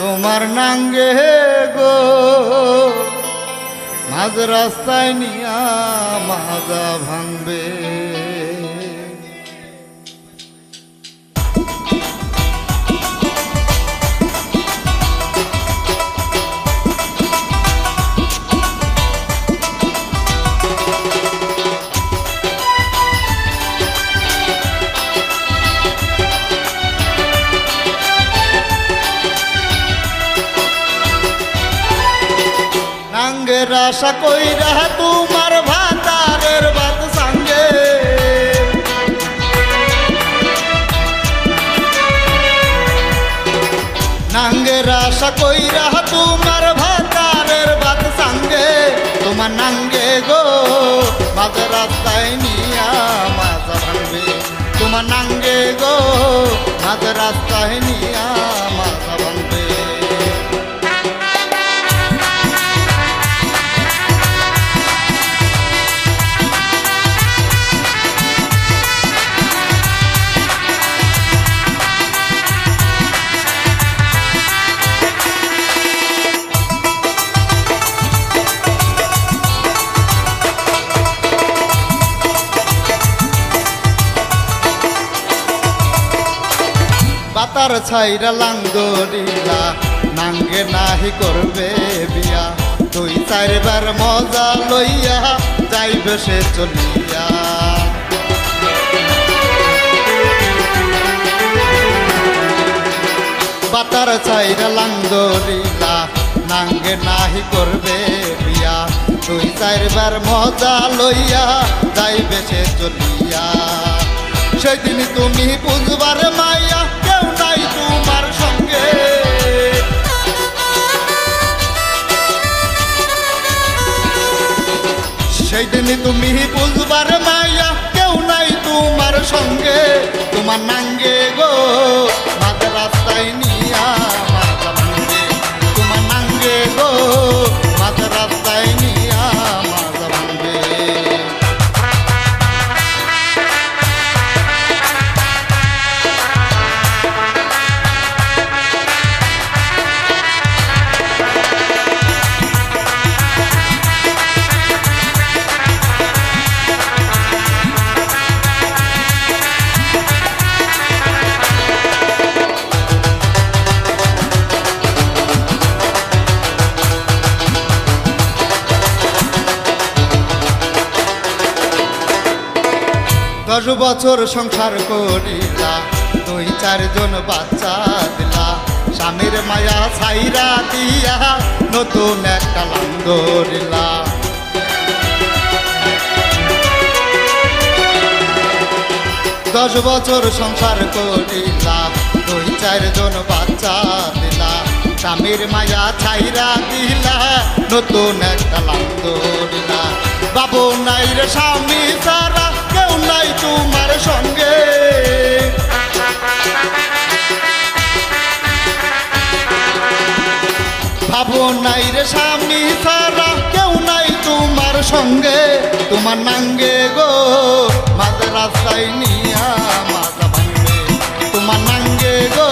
তোমার নাঙ্গে গো মাঝ রাস্তায় নিয়া মাজা ভাঙবে। নাঙ্গের আশা কইরা তোমার ভাতারের বাত সঙ্গে। নাঙ্গের আশা কইরা তোমার ভাতারের বাত সঙ্গে। তোমার নাঙ্গে গো, মাঝ রাস্তায় নিয়া মাজা ভাঙবে। তোমার নাঙ্গে গো রাস্তায় বাতার ছাইরা লাঙ্গরিলা, নাঙ্গে নাহি করবে বিয়া। দুই চারবার মজা লইয়া যাইবে সে চলিয়া। বাতার ছাইরা লাঙ্গরিলা, নাঙ্গে নাহি করবে বিয়া। দুই চারবার মজা লইয়া যাইবে সে চলিয়া। সেদিন তুমি বুঝবার মাইয়া সেই দিনই তুমি বুঝবার মাইয়া কেউ নাই তোমার সঙ্গে তোমার নাঙ্গে গো। দশ বছর সংসার করিলা, দুই চারজন বাচ্চা দিলা। স্বামীর মায়া ছাইরা দিয়া নতুন একটা লাঙ্গরিলা দশ বছর সংসার করিলা, দুই চারজন বাচ্চা দিলা। স্বামীর মায়া ছাইরা দিলা নতুন একটা লাঙ্গরিলা বাবু নাই রে স্বামী সারা কেউ নাই তোমার সঙ্গে। ভাবো নাই রে স্বামী সারা, কেউ নাই তোমার সঙ্গে। তোমার নাঙ্গে গো মাঝ রাস্তায় নিয়া মাজা ভাঙবে। তোমার নাঙ্গে গো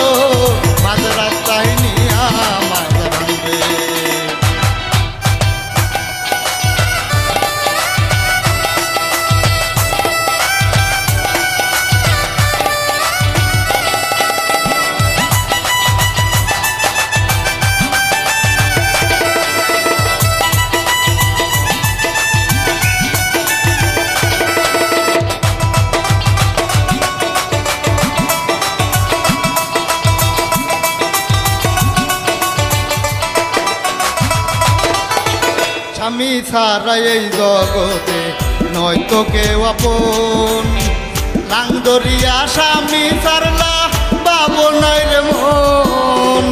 ছাড়া এই জগতে নয়তো কেউ আপন। লাংদরিয়া স্বামী ছাড়লা বাবু নাই রে মন।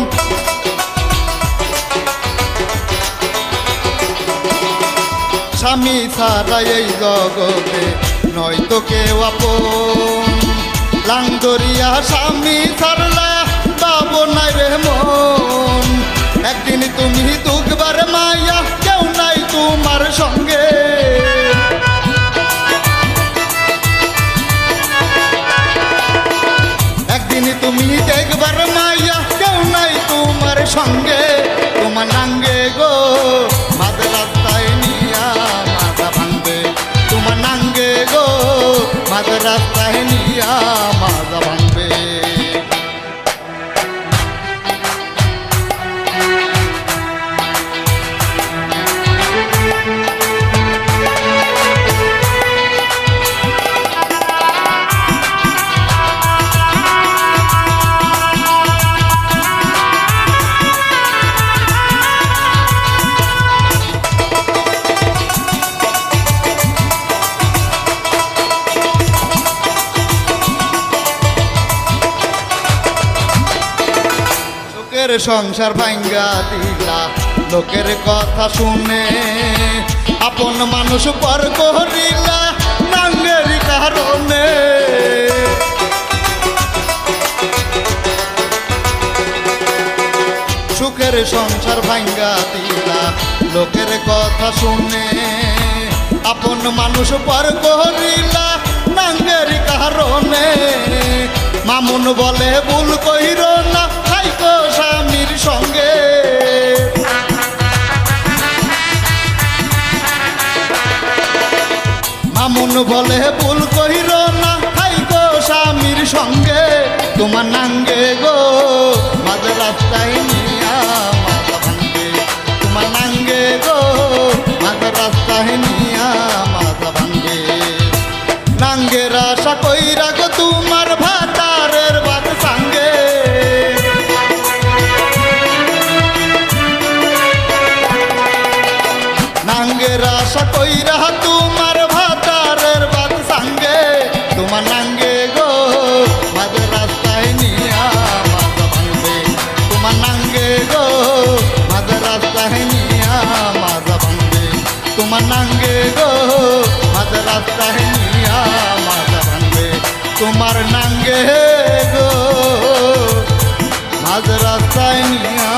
স্বামী ছাড়া এই জগতে নয়তো কেউ আপন। লাংদরিয়া স্বামী ছাড়লা বাবু নাই রে মন। একদিন তুমি দুঃখবার তুমি দেখবার মাইয়া কেউ নাই তোমার সঙ্গে, তোমার নাঙ্গে গো। রাস্তায় নিয়া মাথা ভাঙবে, তোমার নাঙ্গে গো। মাঝ রাস্তায় নিয়া লোকের সংসার ভাঙ্গা দিলা, লোকের কথা শুনে আপন মানুষ পর করিলা, নাঙ্গের কারণে। সুখের সংসার ভাঙ্গা দিলা, লোকের কথা শুনে আপন মানুষ পর করিলা, নাঙ্গের কারণে। মামুন বলে ভুল কইর না সঙ্গে মামুন বলে ভুল কহিল না খাইকো স্বামীর সঙ্গে। তোমার নাঙ্গে গো মাঝ রাস্তায় আশা কইরা তোমার ভাতারের বাদ সঙ্গে, তোমার নাঙ্গে গো মাঝ রাস্তায় নিয়া মাঝ ভাঙবে তোমার নাঙ্গে গো মাঝ রাস্তায় নিয়া মাঝ ভাঙবে তোমার নাঙ্গে গো মাঝ রাস্তায় নিয়া মাঝ ভাঙবে তোমার নাঙ্গে গো মাঝ রাস্তায় নিয়া